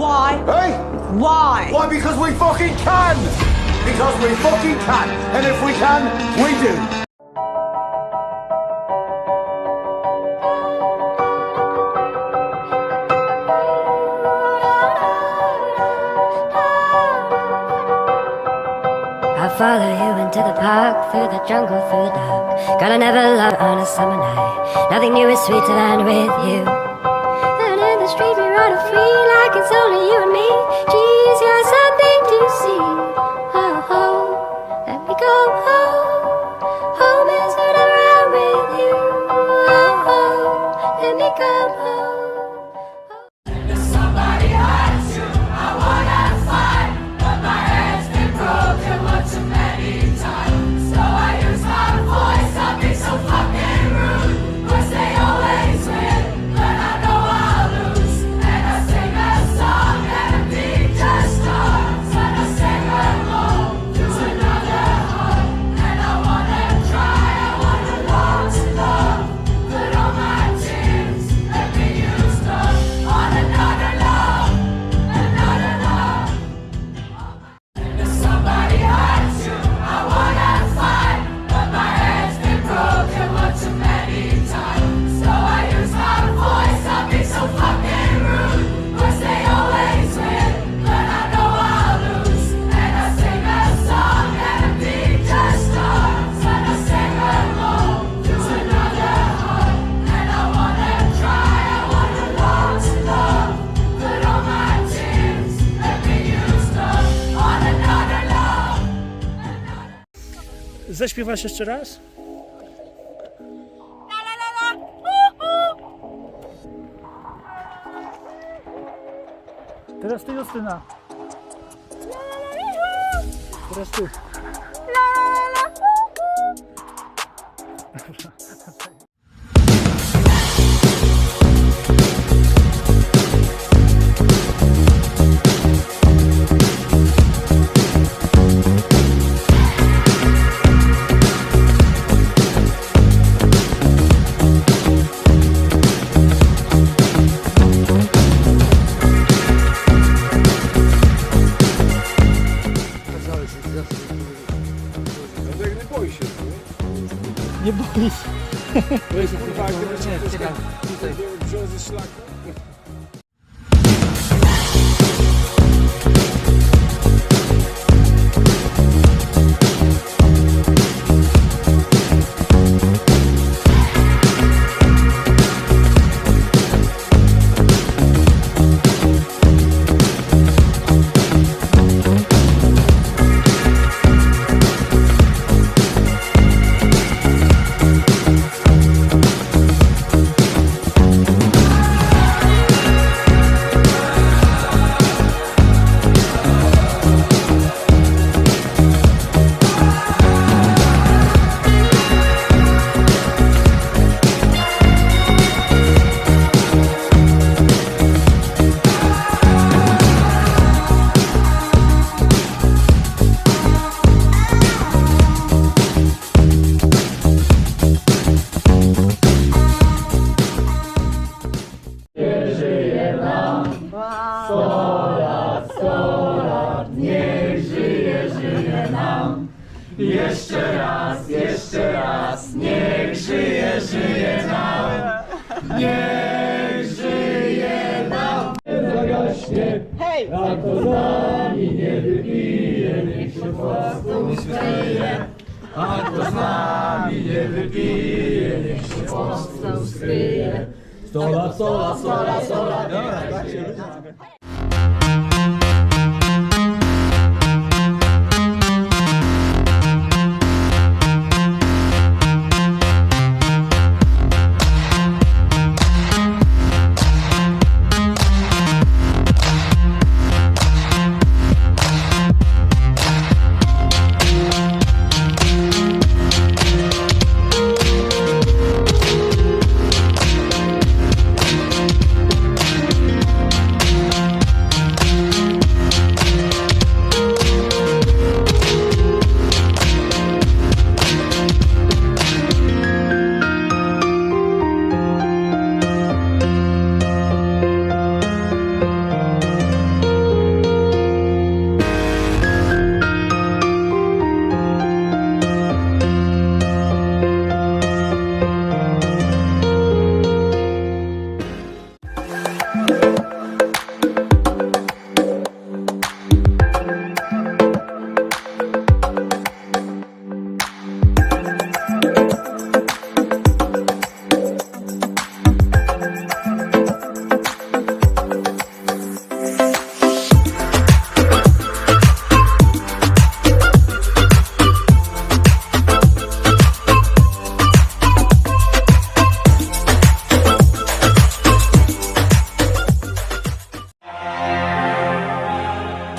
Why? Hey? Why? Why? Because we fucking can! Because we fucking can! And if we can, we do! I'll follow you into the park, through the jungle, through the dark. Gonna never love on a summer night. Nothing new is sweeter than with you. What's the matter? Zaśpiewasz jeszcze raz? Teraz ty Justyna. Teraz ty. Nie boi się. Jeszcze raz, jeszcze raz, niech żyje, żyje nam. Niech żyje nam. Zagaśnie, Hej! a to z nami nie wypije, niech się po skryje. A to z nami nie wypije, niech się po skryje. Sto lat, sto lat, sto lat, sto lat.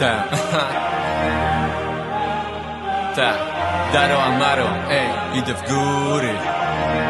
Tak. Tak. Daro Amaro, ej, idę w góry.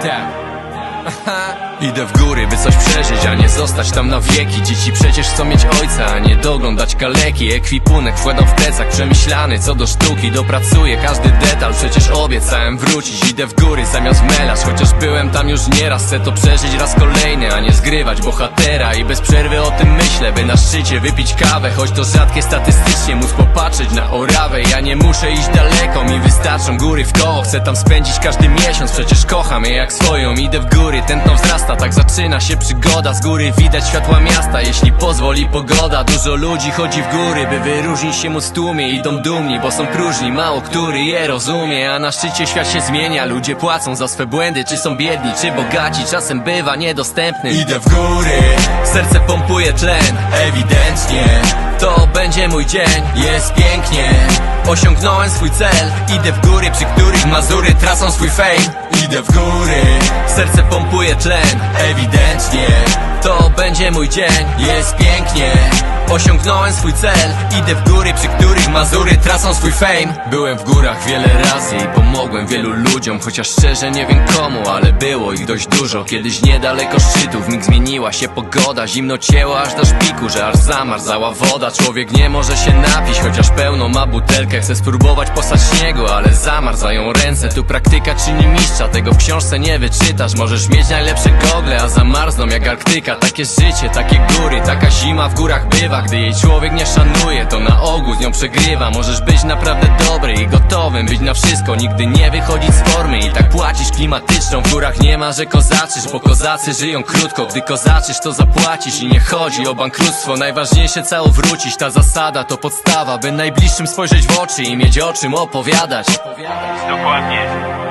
Tak. Idę w góry, by coś przeżyć, a nie zostać tam na wieki. Dzieci przecież chcą mieć ojca, a nie doglądać kaleki. Ekwipunek wkładam w plecak, przemyślany co do sztuki. Dopracuję każdy detal, przecież obiecałem wrócić. Idę w góry zamiast melać, chociaż byłem tam już nieraz. Chcę to przeżyć raz kolejny, a nie zgrywać bohatera. I bez przerwy o tym myślę, by na szczycie wypić kawę. Choć to rzadkie statystycznie, móc popatrzeć na Orawę. Ja nie muszę iść daleko, mi wystarczą góry w koło. Chcę tam spędzić każdy miesiąc, przecież kocham je jak swoją. Idę w góry, tętno wzrasta, tak zaczyna się przygoda. Z góry widać światła miasta, jeśli pozwoli pogoda. Dużo ludzi chodzi w góry, by wyróżnić się móc w tłumie. Idą dumni, bo są próżni, mało który je rozumie. A na szczycie świat się zmienia, ludzie płacą za swe błędy. Czy są biedni, czy bogaci, czasem bywa niedostępny. Idę w góry, serce pompuje tlen, ewidentnie To będzie mój dzień, jest pięknie. Osiągnąłem swój cel, idę w góry, przy których Mazury tracą swój fame. Idę w góry, serce pompuje tlen, ewidentnie. To będzie mój dzień, jest pięknie. Osiągnąłem swój cel, idę w góry, przy których Mazury tracą swój fame. Byłem w górach wiele razy i pomogłem wielu ludziom Chociaż szczerze nie wiem komu, ale było ich dość dużo. Kiedyś niedaleko szczytów, mig zmieniła się pogoda. Zimno cięło aż do szpiku, że aż zamarzała woda Człowiek nie może się napić, chociaż pełno ma butelkę. Chce spróbować posać śniegu, ale zamarzają ręce. Tu praktyka czyni mistrza, tego w książce nie wyczytasz. Możesz mieć najlepsze gogle, a zamarzną jak Arktyka. Takie życie, takie góry, taka zima w górach bywa. Gdy jej człowiek nie szanuje, to na ogół z nią przegrywa. Możesz być naprawdę dobry i gotowym być na wszystko. Nigdy nie wychodzić z formy i tak płacisz klimatyczną. W górach nie ma, że kozaczysz, bo kozacy żyją krótko. Gdy kozaczysz, to zapłacisz i nie chodzi o bankructwo. Najważniejsze cało wrócić, ta zasada to podstawa By najbliższym spojrzeć w oczy i mieć o czym opowiadać Dokładnie.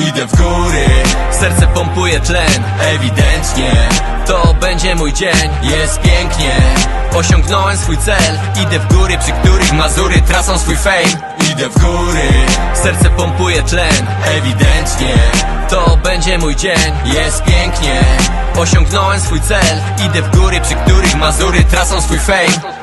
Idę w góry, serce pompuje tlen, ewidentnie. To będzie mój dzień, jest pięknie. Osiągnąłem swój cel, idę w góry, przy których Mazury tracą swój fame. Idę w góry, serce pompuje tlen, ewidentnie. To będzie mój dzień, jest pięknie. Osiągnąłem swój cel, idę w góry, przy których Mazury tracą swój fame